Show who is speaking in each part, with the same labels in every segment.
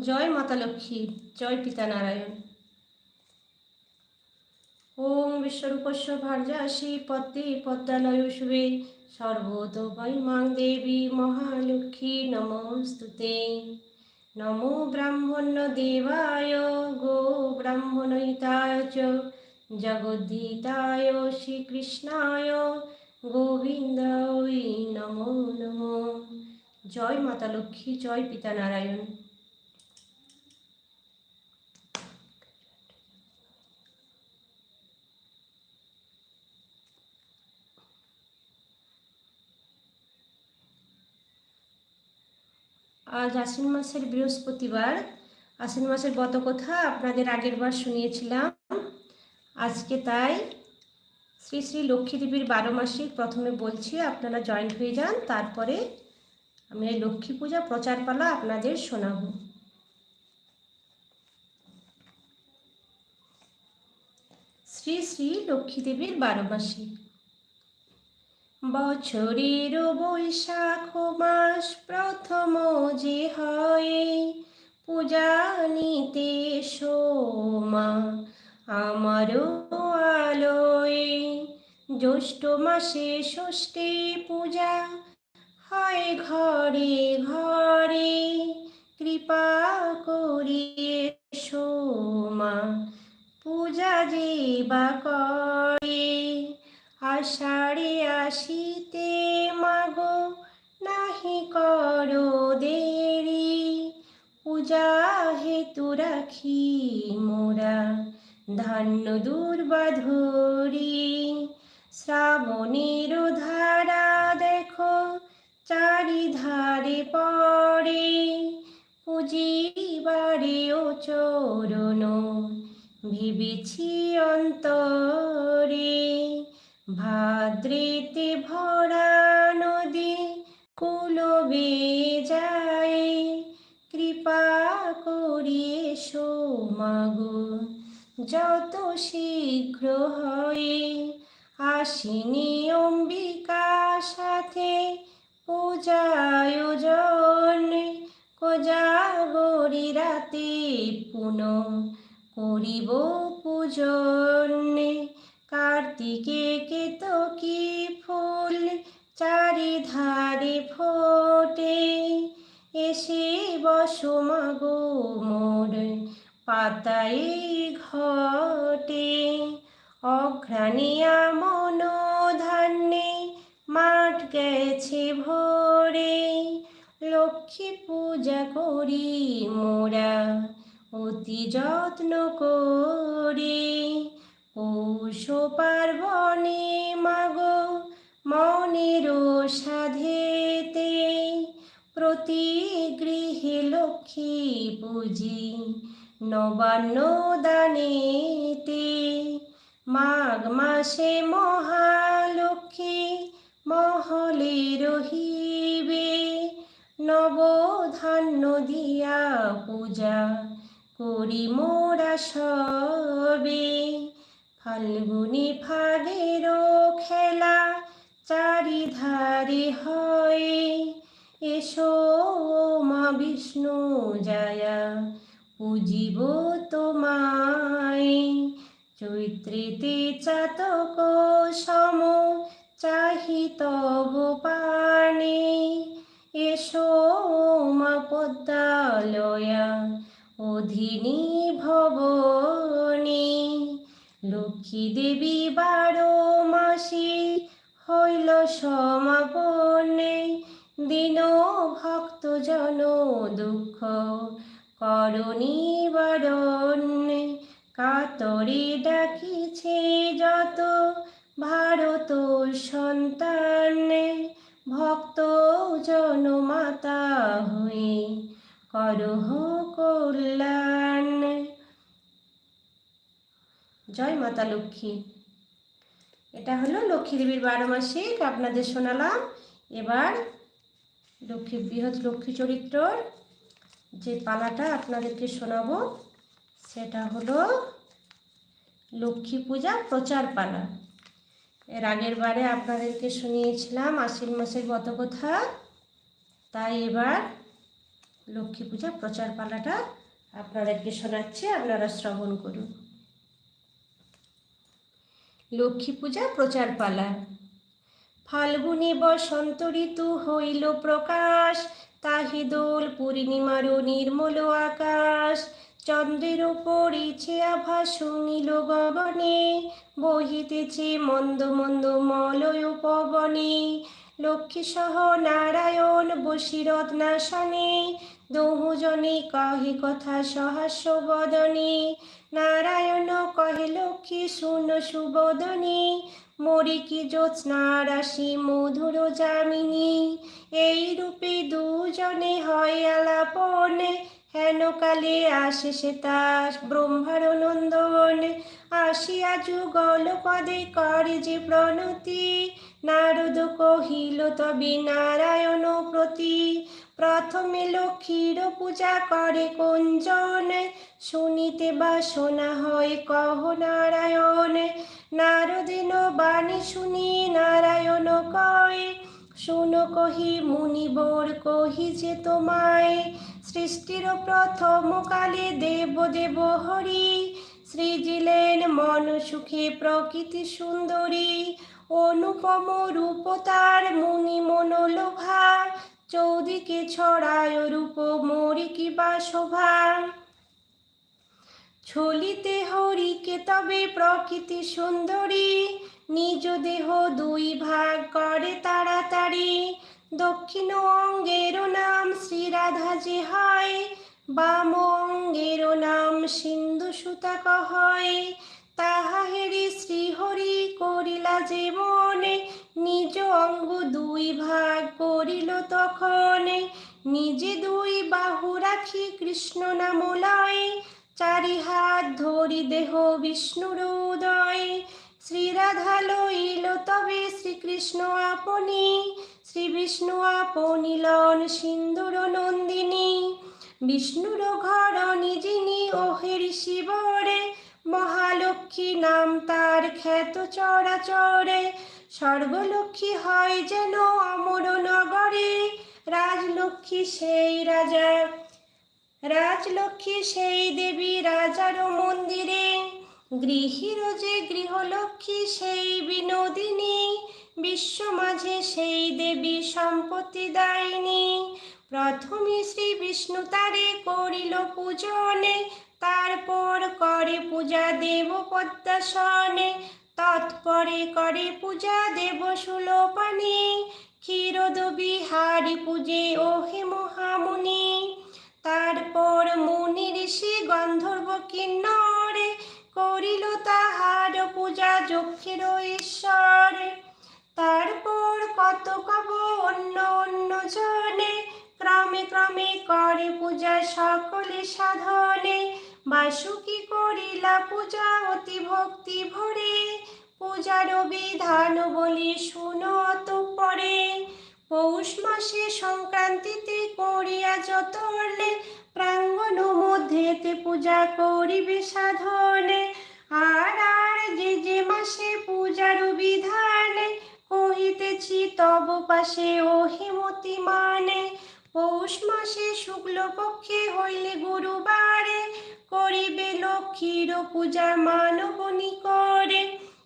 Speaker 1: জয় মাতা লক্ষ্মী, জয় পিতা নারায়ণ। ওম বিশ্বরূপস্য ভার্যাসি পদ্মে পদ্মালয় শুভে। সর্বতোপাই মাং দেবী মহালক্ষ্মী নমস্তুতে। নমো ব্রাহ্মণ্য দেবায়, গো ব্রাহ্মণিতায় চ। জগদ্ধিতায় শ্রীকৃষ্ণায়, গোবিন্দায় নমো নমো। জয় মাতা লক্ষ্মী, জয় পিতা নারায়ণ। আজ আশ্বিন মাসের বৃহস্পতিবার। আশ্বিন মাসের গত কথা আপনাদের আগের বার শুনিয়েছিলাম। আজকে তাই শ্রী শ্রী লক্ষ্মী দেবীর বারো মাসিক প্রথমে বলছি, আপনারা জয়েন্ট হয়ে যান, তারপরে আমি এই লক্ষ্মী পূজা প্রচার পালা আপনাদের শোনাবো। শ্রী শ্রী লক্ষ্মী দেবীর বারো মাসিক। বছরের বৈশাখ মাস প্রথম যে হয়, পূজা নিতে সোমা আমারও আলোয় জ্যৈষ্ঠ মাসে ষষ্ঠী পূজা হয় ঘরে ঘরে। কৃপা করিয়ে সোমা পূজা যে বা আষাঢ়ে আসিতে মাগো, নাহি করো দেরি। পূজা হেতু রাখি মোরা, ধান্য দুর্বাধরি শ্রাবণের ধারা দেখো, চারিধারে পড়ে। পুজিবারে ও চরণ ভেবেছি অন্তরে। ভাদ্রেতে ভরা নদী কুলবে যায় কৃপা করিয়ে সোমাগো যত শীঘ্র হয়। আসিনি অম্বিকা সাথে পূজায়োজন কোজাগরি রাতে পুনঃ করিব পূজন। কার্তিকে কেতকি ফুল চারিধারে ফোটে? এসে বসো মাগো মোর পাতায় ঘটে। অঘ্রাণিয়া মন ধান্যে মাঠ গেছে ভরে। লক্ষ্মী পূজা করি মোরা, অতি যত্ন করে। পৌষ পার্বণে মাগো মনের সাধেতে। প্রতি গৃহে লক্ষ্মী পুজি নবান্ন দানেতে। মাঘ মাসে মহালক্ষ্মী মহলে রহিবে। নবধান্য দিয়া পূজা করি মোরা সবে। ফাল্গুনি ফাগের খেলা চারিধারে হয়। এসো মা বিষ্ণু যায়া পুজিব তোমায়। চৈত্রীতে চাতক সম চাহি তব পানে এসো মা পদ্মালয়া, অধিনী ভবনী। লক্ষ্মী দেবী বারো মাসি হইল সমাপনে। দিন ভক্ত জন দুঃখ করণী বারণ্যে। কাতরে ডাকিছে যত ভারত সন্তান। ভক্ত জনমাতা হয়ে করহ কল্যাণ। জয় মাতা লক্ষ্মী। এটা হলো লক্ষ্মী দেবীর বারো মাসিক, আপনাদের শোনালাম। এবার লক্ষ্মী, বৃহৎ লক্ষ্মী চরিত্রর যে পালাটা আপনাদেরকে শোনাবো, সেটা হলো লক্ষ্মী পূজা প্রচার পালা। এর আগের বারে আপনাদেরকে শুনিয়েছিলাম আশ্বিন মাসের গত কথা। তাই এবার লক্ষ্মী পূজা প্রচার পালাটা আপনাদেরকে শোনাচ্ছে, আপনারা শ্রবণ করুন। লক্ষ্মী পূজা প্রচার পালা ফাল্গুনি বসন্ত ঋতু হইল প্রকাশ, তাহি দোল পূর্ণিমারও নির্মল আকাশ। চন্দ্রের ইছে আভা শুনিল গগনে, বহিতেছে মন্দ মন্দ মলয় পবনে। লক্ষ্মী সহ নারায়ণ বসিরত দহুজনে কহে কথা সহাস্য বদনে। নারায়ণ কহে, লক্ষ্মী, শুন সুবদনে। মরি কি জ্যোৎস্না রাশি মধুর যামিনী। এই রূপে দুজনে হয় আলাপনে। হেন কালে আসে সে তাস ব্রহ্মার নন্দন। আসিয়া যুগল পদে করে যে প্রণতি। নারদ কহিল, তবে নারায়ণ প্রতি প্রথমে লক্ষ্মীর পূজা করে কোনজন শুনিতে বা শোনা হয় কহ নারায়ণ। নারদিন বাণী শুনি নারায়ণ কয়, শুনো কহি মুনিবর কহি যে তোমায়। সৃষ্টির প্রথম কালে দেব দেব হরি। সৃজিলেন মন সুখে প্রকৃতি সুন্দরী। অনুপম রূপ তার মুনি মনোলোভা। চৌদিকে ছড়ায় রূপ মরি কিবা শোভা? ছলিতে হরিকে তবে প্রকৃতি সুন্দরী, নিজ দেহ দুই ভাগ করে তাড়াতাড়ি। দক্ষিণ অঙ্গের নাম শ্রীরাধা যে হয়, বাম অঙ্গের নাম সিন্ধু সুতাক হয়। তাহা হেরি শ্রীহরি করিলা যে মনে নিজ অঙ্গ দুই ভাগ করিল তখন। নিজে দুই বাহু রাখি কৃষ্ণ নাম লয় চারি হাত ধরি দেহ বিষ্ণুর উদয় শ্রীরাধা লইল তবে শ্রীকৃষ্ণ আপনি। শ্রী বিষ্ণু আপনিলন সিন্দুর নন্দিনী। বিষ্ণুর ঘর যিনি ওহের শিবরে মহালক্ষ্মী নাম তার খ্যাত চরাচরে। স্বর্গলক্ষ্মী হয় যেন অমর নগরে রাজলক্ষ্মী সেই রাজা, রাজলক্ষ্মী সেই দেবী রাজার মন্দিরে। গৃহীর যে গৃহলক্ষ্মী সেই বিনোদিনী, বিশ্ব মাঝে সেই দেবী সম্পত্তি দায়িনী। প্রথমে শ্রী বিষ্ণু তারে করিল পূজনে, তারপর করে পূজা দেব পদ্মাসনে তৎপরে করে পূজা দেব সুলোপানি ক্ষীরদ বিহারি পূজে ওহে মহামুনি। তারপর মুনি ঋষি গন্ধর্ব কিন্নরে করিল তাহার পূজা যক্ষের ঈশ্বর। তারপর কত কব অন্য অন্য জনে, ক্রমে ক্রমে করে পূজা সকলে সাধনে। বাসুকি করিলা পূজা অতি ভক্তি ভরে পূজার বিধান বলি শুনো পরে। পৌষ মাসে সংক্রান্তিতে করিয়া যতলে প্রাঙ্গণ মধ্যেতে পূজা করিবে সাধনে। আর আর যে যে মাসে পূজার বিধানে কহিতেছি তব পাশে ও হেমতি মানে। পৌষ মাসে শুক্ল পক্ষে হইলে গুরুবারে করিবে লক্ষ্মীর পূজা মানবনী করে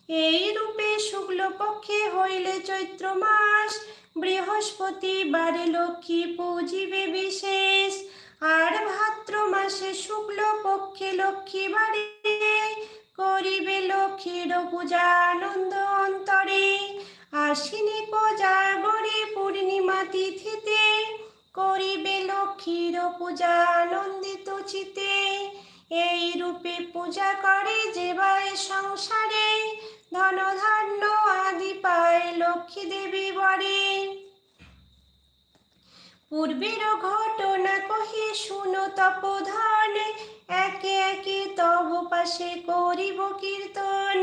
Speaker 1: এই রূপে শুক্ল পক্ষে হইলে চৈত্র মাস, বৃহস্পতিবারে লক্ষ্মী পূজিবে বিশেষ। আর ভাদ্র মাসে শুক্ল পক্ষে লক্ষ্মী বাড়ি করিবে লক্ষ্মীর পূজা আনন্দ অন্তরে। আশ্বিনী কোজাগরে পূর্ণিমা তিথিতে করিবে লক্ষ্মীর পূজা আনন্দিত চিতে। এই রূপে পূজা করে যেবায় সংসারে ধন ধান্য আদি পায় লক্ষ্মী দেবী বরে। পূর্বের ঘটনা কহে শুনো তপোধন, একে একে তব পাশে করিব কীর্তন।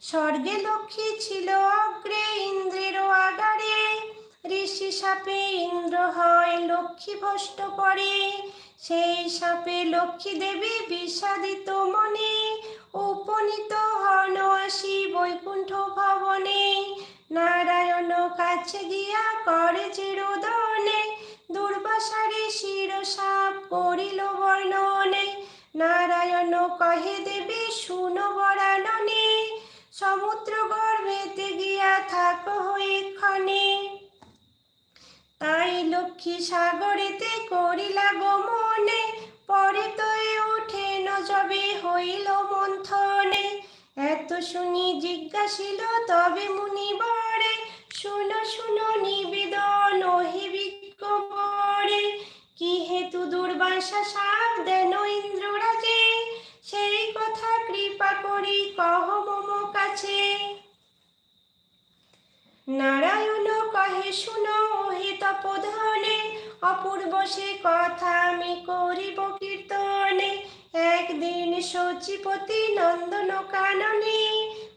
Speaker 1: স্বর্গে লক্ষ্মী ছিল অগ্রে ইন্দ্রের আগারে। ঋষি সাপে ইন্দ্র হয়, লক্ষ্মী ভষ্ট পরে সেই সাপে লক্ষ্মী দেবী বিষাদিত মনে, উপনীত হন আসি বৈকুণ্ঠ ভবনে। নারায়ণ কাছে গিয়া করে চিরোদনে দুর্বাসারে শির সাপ করিল বর্ণনে। নারায়ণ কহে, দেবী, শুনো বরাননে সমুদ্র গর্ভেতে গিয়া থাক হয়ে তাই লক্ষ্মী সাগরেতে করিলা গমনে পরে তো ওঠে নজবে হইল মন্থনে। এত শুনি জিজ্ঞাসিল, তবে মুনি বরে, শুনো শুনো নিবেদন ওহে বিজ্ঞপরে কি হেতু দুর্বাসা সাপ দেন ইন্দ্ররাজে? সেই কথা কৃপা করি কহ মম কাছে। নারায়ণ কহে, শুনো তপোধনে অপূর্ব সে কথা আমি করিব কীর্তনে। একদিন সচিপতি নন্দন কাননে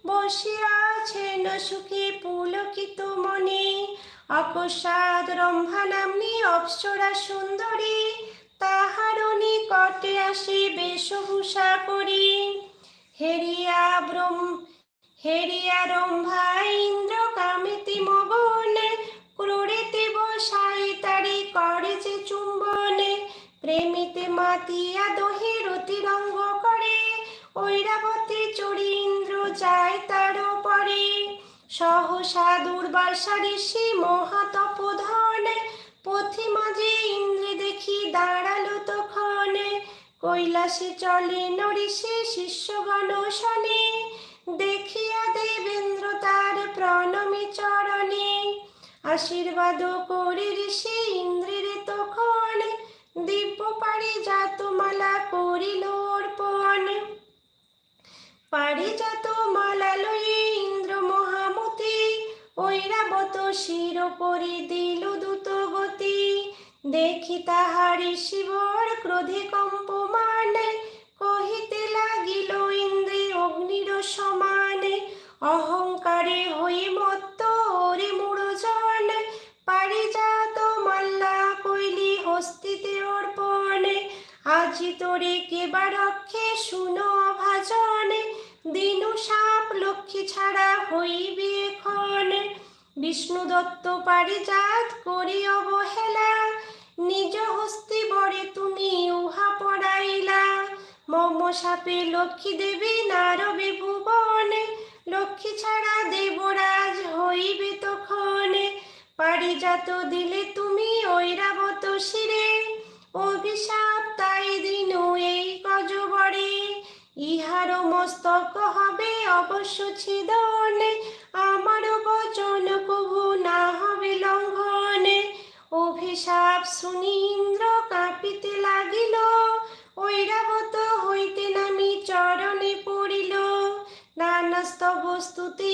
Speaker 1: বসিয়া আছেন সুখী পুলকিত মনে। অকস্মাৎ রম্ভা নাম্নী অপ্সরা সুন্দরী, তাহার নিকটে আসি বেশভূষা করি। হেরিয়া ব্রহ্ম, হেরিয়া রম্ভা, ইন্দ্র কামিতি মগনে মাতিয়া দহে রতিরঙ্গ করে, ঐরাবতী চড়ি ইন্দ্র যায় তার পরে সহসা দুর্বাসা ঋষি মহাতপোধনে, পথি মাঝে ইন্দ্রে দেখি দাঁড়াল তখনে। কৈলাসে চলে নরিষে শিষ্যগণ শনে দেখিয়া দেবেন্দ্র তার প্রণমী চরণে। আশীর্বাদ করে ঋষি ইন্দ্রের তখন করিল অর্পণ। পারিজাত মালা লয়ে ইন্দ্র মহামতি, ঐরাবত শির করি দিল দ্রুত গতি। দেখি তাহার শিবর ক্রোধে কম্পমান, কহিতে লাগিল, ইন্দ্রে, অগ্নির সমানে। অহংকারে হয়ে মত্ত ওরে মুড়জন পারিজাত মাল্লা কইলি হস্তিতে আজি তোরে কেবা রক্ষে? শুনো ভাজনে। দিনু সাপ লক্ষ্মী ছাড়া হইবে এখন। বিষ্ণু দত্ত পারিজাত করি অবহেলা নিজ হস্তি বরে তুমি উহা পড়াইলা। মম সাপে লক্ষ্মী দেবী নারবে ভুবনে। লক্ষ্মী ছাড়া দেবরাজ হইবে তখন। পারিজাত দিলে তুমি ঐরাবত শিরে। অভিশাপ তাই দিন এই গজবরে ইহার মস্তক হবে অবশ্য ছিদনে, আমার বচন কবু না হবে লঙ্ঘনে। অভিশাপ শুনি ইন্দ্র কাঁপিতে লাগিল, ঐরাবত হইতে নামি চরণে পড়িল। নানাস্ত বস্তুতে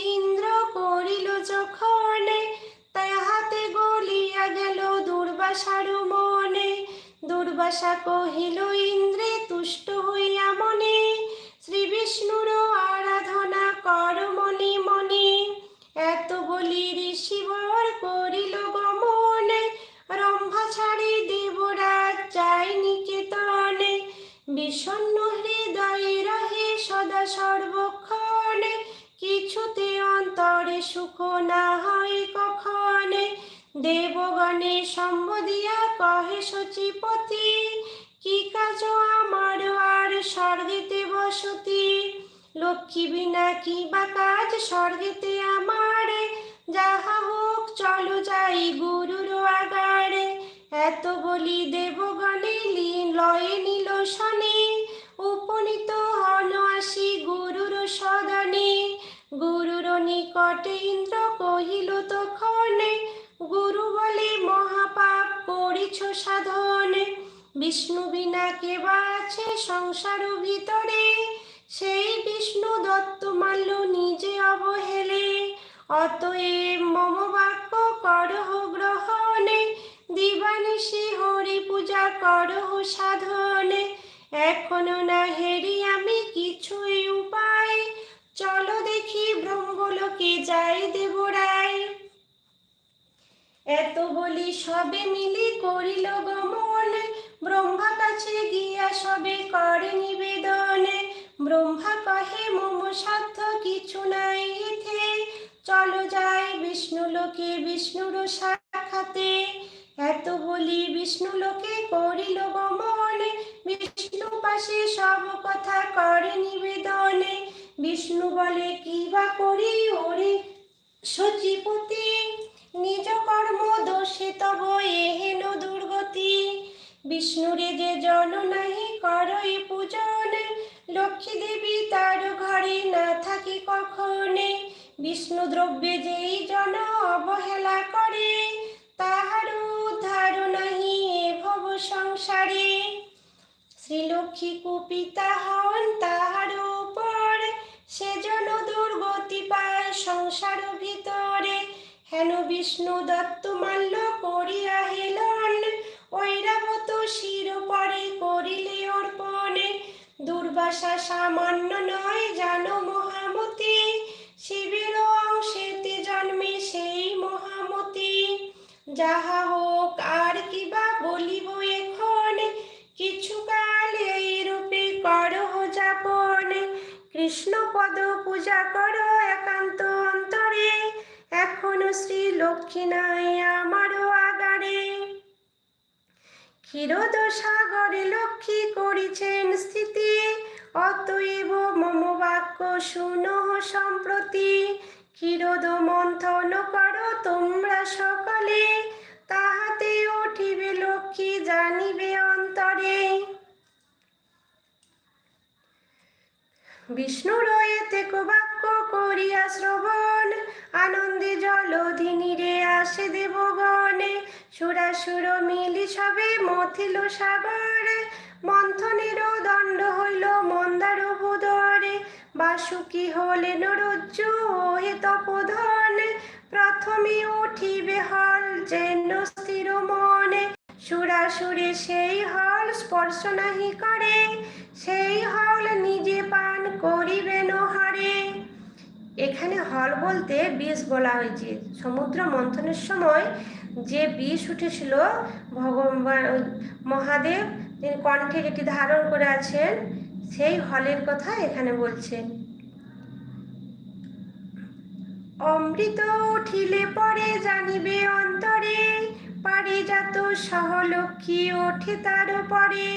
Speaker 1: দুর্বাসা কহিল, ইন্দ্রে, তুষ্ট হইয়া মনে শ্রী বিষ্ণুর আরাধনা কর মনে মনে। এত বলি ঋষিবর করিল গমন, রম্ভা ছাড়ি দেবরাজ যাই নিকেতনে। বিষণ্ণ হৃদয়ে রহে সদা সর্বক্ষণে, কিছুতে অন্তরে সুখ না হয় দেবগণে সম্বোধিয়া কহে সচিপতি, কি কাজ আমার আর স্বর্গেতে বসতি? লক্ষ্মী বিনা কি বা কাজ স্বর্গেতে আমার? যাহা হোক, চলো যাই গুরুর আগারে। এত বলি দেবগণে লয়ে নিল শনে উপনীত হন আসি গুরুর সদনে। গুরুর নিকটে ইন্দ্র কহিল তখনে গুরু বলে মহাপাপ করিছ সাধন। বিষ্ণু বিনা কেবা আছে সংসার ভিতরে? সেই বিষ্ণু দত্ত মাল্য নিজে অবহেলে। অতএব মম বাক্য করহ গ্রহণে। দিবানিশি হরি পূজা করহ সাধনে। এখনও না হেরি আমি কিছুই উপায়। চলো দেখি ব্রহ্মলোকে যাই দেবরায়। এত বলি সবে মিলি করিল গমন। ব্রহ্মা কাছে গিয়া সবে করে নিবেদনে। ব্রহ্মা কহে, মম সাধ্য কিছু নাই এতে। চলো যাই বিষ্ণু লোকে বিষ্ণুর সাক্ষাতে। এত বলি বিষ্ণু লোকে করিল গমনে। বিষ্ণু পাশে সব কথা করে নিবেদনে। বিষ্ণু বলে, কি বা করি ওরে সচিপতি নিজ কর্ম দোষে তব এহেন দুর্গতি। বিষ্ণুরে যে জন নাহি করই পূজন, লক্ষ্মী দেবী তার ঘরে না থাকি কখনে। বিষ্ণু দ্রব্যে যেই জন অবহেলা করে, তাহার উদ্ধার নাহি ভব সংসারে। শ্রীলক্ষ্মী কুপিতা হন তাহার উপর সেজন দুর্গতি পায় সংসার ভিতরে। হেন বিষ্ণু দত্ত মাল্য করিয়া হেলন? ঐরাবত শির পরে করিলে অর্পণে। দুর্বাসা সামান্য নয়, জানো মহামতি। শিবের অংশেতে জন্মে সেই মহামতি। যাহা হোক, আর কিবা বলিব এখন? কিছু কাল এই রূপে করহ যাপন। কৃষ্ণ পদ পূজা করো এখনও শ্রী লক্ষ্মী নাই আমারও আগারে। ক্ষীরদ সাগরে লক্ষ্মী করিছেন স্থিতি অতএব মম বাক্য শুনো সম্প্রতি। ক্ষীরদ মন্থন করো তোমরা সকলে, তাহাতে উঠিবে লক্ষ্মী জানিবে অন্তরে। বিষ্ণু রয়েতে বাক্য করিয়া শ্রবণ, আনন্দে জলধিনীরে আসে দেবগণে। সুরাসুর মিলি সবে মথিল সাগর, মন্থনের দণ্ড হইল মন্দার বুদরে বাসুকি হলেন রজ্জু হে তপধন, প্রথমে উঠিবে হল যেন স্থির মনে। সুরাসুরে সেই হল স্পর্শ নাহি করে, সেই হল নিজে পান করিবেন হারে এখানে হল বলতে বিষ বলা হয়েছে। সমুদ্র মন্থনের সময় যে বিষ উঠেছিল, ভগবান মহাদেব তিনি কণ্ঠে যেটি ধারণ করে আছেন, সেই হলের কথা এখানে বলছেন অমৃত উঠিলে পরে জানিবে অন্তরে পারে যাত সহলক্ষ্মী ওঠে তার পরে।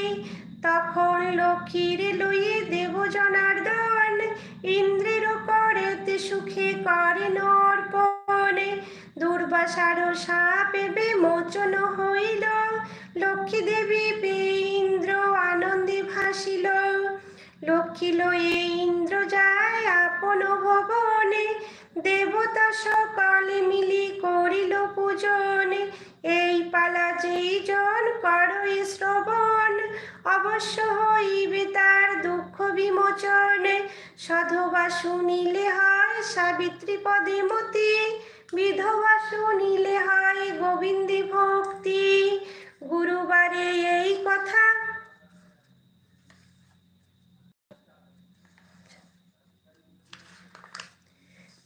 Speaker 1: তখন লক্ষ্মীর লইয়ে দেব জনার্দন ইন্দ্রের করেতে সুখে করেন অর্পণে দুর্বাসার সাপ বিমোচন হইল। লক্ষ্মী দেবী পেয়ে ইন্দ্র আনন্দে ভাসিল। লক্ষ্মী লয়ে ইন্দ্র যায় আপন ভবনে। দেবতা সকলে মিলি করিল পূজন। এই পালা যেই জন করো শ্রবণ, অবশ্য হইবে তার দুঃখ বিমোচন। সধবা শুনিলে হয় সাবিত্রী পদে মতি, বিধবা শুনিলে হয় গোবিন্দী ভক্তি। গুরুবারে এই কথা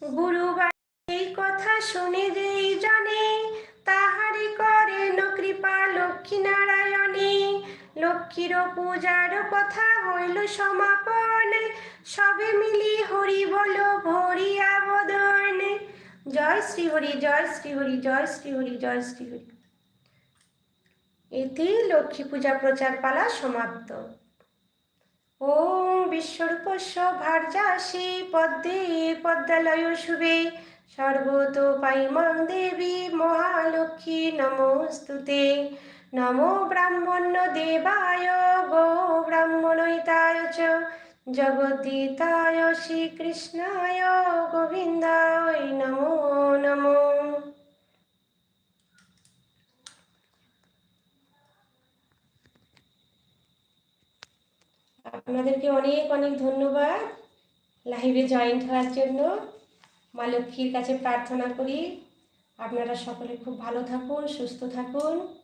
Speaker 1: গুরুবার এই কথা শুনে যেই জানে, তাহারি করেন কৃপা লক্ষ্মী নারায়ণী। লক্ষ্মীর পূজার কথা হইল সমাপন, সবে মিলি হরি বল ভরিয়া বদন জয় শ্রী হরি, জয় শ্রী হরি, জয় শ্রী হরি, জয় শ্রী হরি। এতে লক্ষ্মী পূজা প্রচার পালা সমাপ্ত। ওম বিশ্বরূপস্য ভার্যাসি পদ্মে পদ্মালয় শুভে। সর্বত পাইমাং দেবী মহালক্ষ্মী নমস্তুতে। নমো ব্রাহ্মণ্য দেবায়, গো ব্রাহ্মণৈতায় চ। জগদ্দিতায় শ্রীকৃষ্ণায়, গোবিন্দায় নমো নমো। আপনাদেরকে অনেক অনেক ধন্যবাদ। লাইভে জয়েন্ট হওয়ার জন্য। মা লক্ষ্মীর কাছে প্রার্থনা করি। আপনারা সকলে খুব ভালো থাকুন, সুস্থ থাকুন।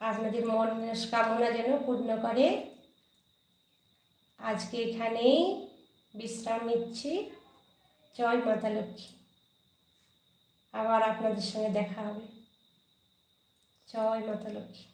Speaker 1: আপনাদের মন কামনা যেন পূর্ণ করে। আজকে এখানেই বিশ্রাম নিচ্ছি। জয় মাতা লক্ষ্মী। আবার আপনাদের সঙ্গে দেখা হবে। জয় মাতা লক্ষ্মী।